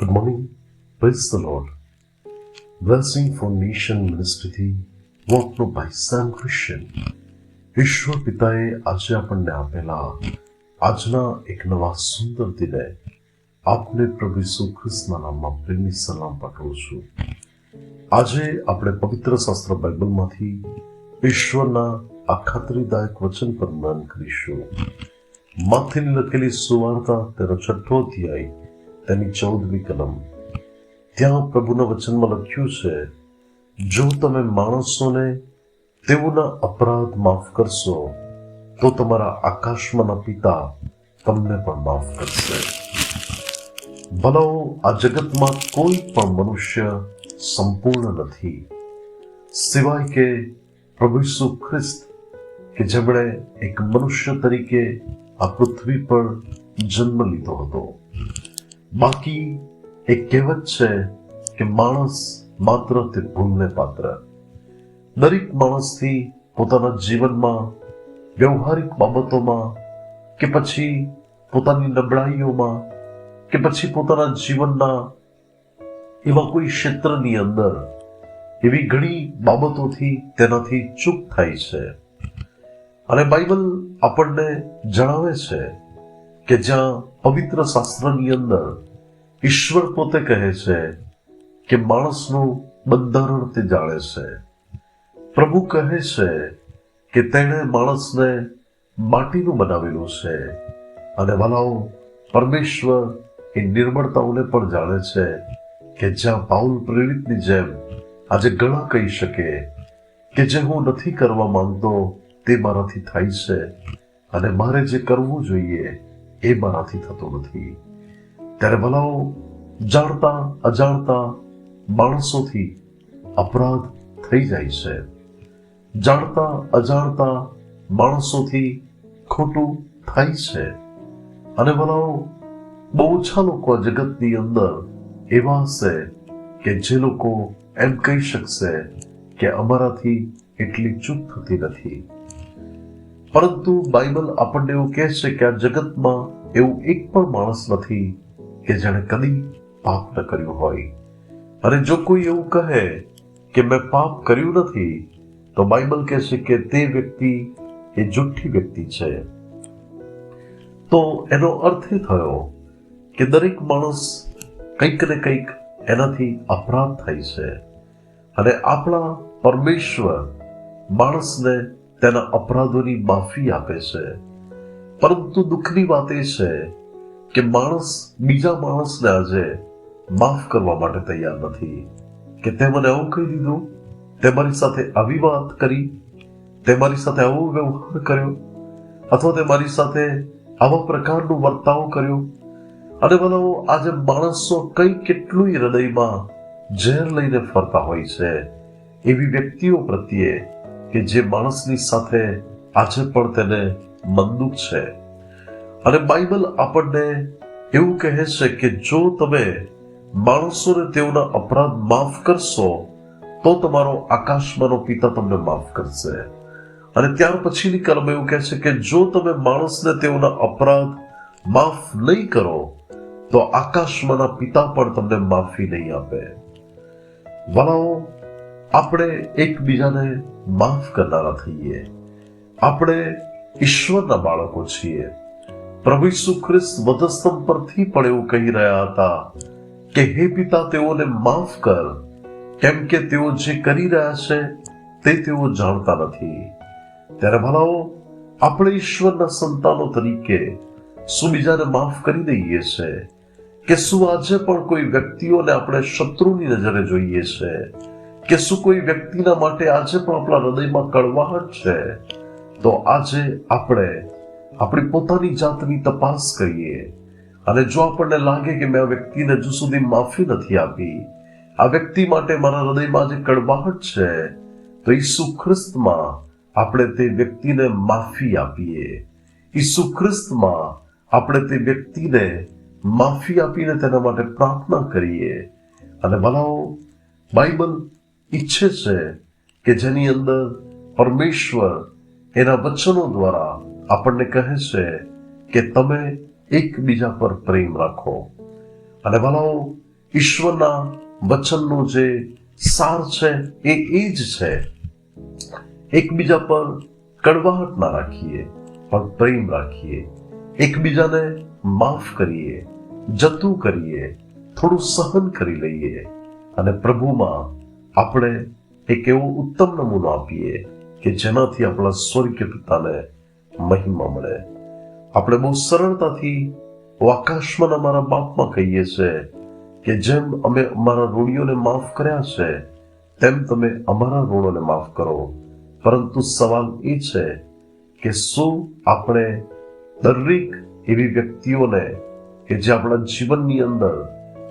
Good morning. Praise the Lord. Blessing for Nation મિનિસ્ટ્રીથી હું આપનો ભાઈ સેમ ક્રિશ્ચિયન ઈશ્વર પિતાએ આજે આપણને આપેલા આજના એક નવા સુંદર દિને આપને પ્રભુ ઈસુ ખ્રિસ્તના નામમાં પ્રેમી સલામ પાઠવું છું આજે આપણે પવિત્ર શાસ્ત્ર બાઇબલમાંથી ઈશ્વરના આ વચન પર મનન કરીશું માથીની લખેલી સુવાર્તા તેનો છઠ્ઠો અધ્યાય તેની ચૌદમી કલમ ત્યાં પ્રભુના વચનમાં લખ્યું છે, જો તમે માણસોને તેઓના અપરાધ માફ કરશો, તો તમારા આકાશમાંના પિતા તમને પણ માફ કરશે. ભલાઓ, આ જગતમાં કોઈ પણ મનુષ્ય સંપૂર્ણ નથી. સિવાય કે પ્રભુ ઈસુ ખ્રિસ્ત, કે જેમણે એક મનુષ્ય તરીકે આ પૃથ્વી પર જન્મ લીધો હતો. બાકી એક કહેવત છે કે માણસ માત્ર તે ભૂલને પાત્ર. દરેક માણસથી પોતાના જીવનમાં, વ્યવહારિક બાબતોમાં કે પછી પોતાની નબળાઈઓમાં કે પછી પોતાના જીવનના એવા કોઈ ક્ષેત્રની અંદર એવી ઘણી બાબતોથી તેનાથી ચૂક થાય છે. અને બાઇબલ આપણને જણાવે છે કે જ્યાં પવિત્ર શાસ્ત્રની અંદર ઈશ્વર પોતે કહે છે કે માણસનું બંધારણ તે જાણે છે. પ્રભુ કહે છે કે તેણે માણસને માટીનું બનાવેલું છે. અને વલાઓ, પરમેશ્વર એ નિર્મળતાઓને પણ જાણે છે કે જ્યાં પાઉલ પ્રેરિતની જેમ આજે ઘણા કહી શકે કે જે હું નથી કરવા માંગતો તે મારાથી થાય છે. અને મારે જે કરવું જોઈએ એ મારાથી થતું નથી. ત્યારે ભલાઓ જાણતા, અજાણતા માણસોથી અપરાધ થઈ જાય છે. જાણતા, અજાણતા માણસોથી ખોટું થાય છે. અને ભલાઓ બહુ ઓછા લોકો આ જગતની અંદર એવા હશે કે જે લોકો એમ કહી શકશે કે અમારાથી એટલી ચૂક થતી નથી. પરંતુ બાઇબલ આપણને એવું કહે છે કે આ જગતમાં એવું એક પણ માણસ નથી કે જેણે કદી પાપ ન કર્યું હોય. અને જો કોઈ એવું કહે કે મેં પાપ કર્યું નથી, તો બાઇબલ કહેશે કે તે વ્યક્તિ એ જુઠ્ઠી વ્યક્તિ છે. તો એનો અર્થ એ થયો કે દરેક માણસ કંઈક ને કંઈક એનાથી અપરાધ થાય છે. અને આપણા પરમેશ્વર માણસને તેના અપરાધોની માફી આપે છે. પરંતુ દુઃખની વાત એ છે કે માણસ, બીજા માણસને આજે માફ કરવા માટે તૈયાર નથી, કે તે મને આવું કહી દીધું, તે મારી સાથે આવી વાત કરી, તે મારી સાથે આવો વ્યવહાર કર્યો, અથવા તે મારી સાથે આવા પ્રકારનું વર્તાવ કર્યો. અને બનાવો આજે માણસો કઈ કેટલું હૃદયમાં ઝેર લઈને ફરતા હોય છે, એવી વ્યક્તિઓ પ્રત્યે કે જે માણસની સાથે આજે પણ તેને મંદુક છે. અને બાઇબલ આપણને એવું કહે છે કે જો તમે માણસોને તેઓના અપરાધ માફ કરશો, તો તમારો આકાશમાંનો પિતા તમને માફ કરશે. અને ત્યાર પછીની કલમ એવું કહે છે કે જો તમે માણસને તેઓના અપરાધ માફ નહીં કરો, તો આકાશમાંના પિતા પણ તમને માફી નહીં આપે. વલાઓ, આપણે એકબીજાને માફ કરનારા થઈએ. આપણે ઈશ્વરના બાળકો છીએ. પ્રભુ ઈસુ ખ્રિસ્ત વધસ્તંભ પરથી પણ એવું કહી રહ્યા હતા કે, હે પિતા, તેઓને માફ કર. કેમ કે તેઓ જે કરી રહ્યા છે, તે તેઓ જાણતા નથી. ત્યારે ભલાઓ, આપણે ઈશ્વરના સંતાનો તરીકે શું બીજાને માફ કરી દઈએ છે કે, શું આજે પણ કોઈ વ્યક્તિઓને આપણે શત્રુની નજરે જોઈએ છે? કે, શું કોઈ વ્યક્તિના માટે આજે પણ આપણા હૃદયમાં કડવાહટ છે? તો આજે આપણે આપણી પોતાની જાતની તપાસ કરીએ. અને જો આપણને લાગે કે મેં આ વ્યક્તિને હજુ સુધી માફી નથી આપી, આ વ્યક્તિ માટે મારા હૃદયમાં જે કડવાહટ છે, તો ઈસુ ખ્રિસ્તમાં આપણે તે વ્યક્તિને માફી આપીએ. ઈસુ ખ્રિસ્તમાં આપણે તે વ્યક્તિને માફી આપીને તેના માટે પ્રાર્થના કરીએ. અને ભલાઓ, બાઇબલ ઈચ્છે છે કે જેની અંદર પરમેશ્વર એના વચનો દ્વારા આપણને કહે છે કે તમે એકબીજા પર પ્રેમ રાખો. અને ભલાઓ ઈશ્વરના વચનનો જે સાર છે એ એ જ છે. એકબીજા પર કડવાહટ ના રાખીએ, પણ પ્રેમ રાખીએ. એકબીજાને માફ કરીએ, જતું કરીએ, થોડું સહન કરી લઈએ. અને પ્રભુમાં આપણે એક એવો ઉત્તમ નમૂનો આપીએ કે જેનાથી આપણા સ્વર્ગીય પિતાને મહિમા મળે. આપણે બહુ સરળતાથી આકાશમાં અમારા બાપમાં કહીએ છીએ કે જેમ અમે અમારા ઋણીઓને માફ કર્યા છે, તેમ તમે અમારા ઋણોને માફ કરો. પરંતુ સવાલ એ છે કે શું આપણે દરેક એવી વ્યક્તિઓને કે જે આપણા જીવનની અંદર,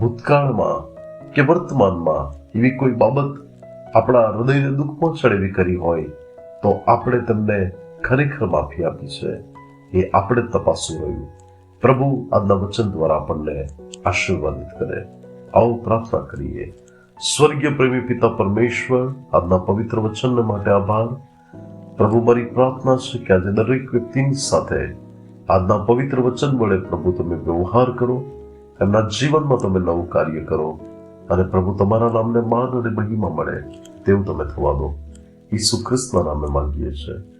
ભૂતકાળમાં કે વર્તમાનમાં એવી કોઈ બાબત આપણા હૃદયને દુઃખ પહોંચાડેવી કરી હોય, તો આપણે તેમને ખરેખર માફી આપી છે. એ આપણે તપાસવું રહ્યું. પ્રભુ આજના વચન દ્વારા આપણને આશીર્વાદિત કરે. આવો પ્રાર્થના કરીએ. સ્વર્ગીય પ્રેમી પિતા પરમેશ્વર, આજના પવિત્ર વચનને માટે આભાર. પ્રભુ, મારી પ્રાર્થના છે કે આજે દરેક વ્યક્તિની સાથે આજના પવિત્ર વચન વડે પ્રભુ તમે વ્યવહાર કરો. એમના જીવનમાં તમે નવું કાર્ય કરો. અને પ્રભુ, તમારા નામને માન અને મહિમા મળે તેવું તમે થવા દો. ઈસુ ખ્રિસ્તના નામે માંગીએ છીએ.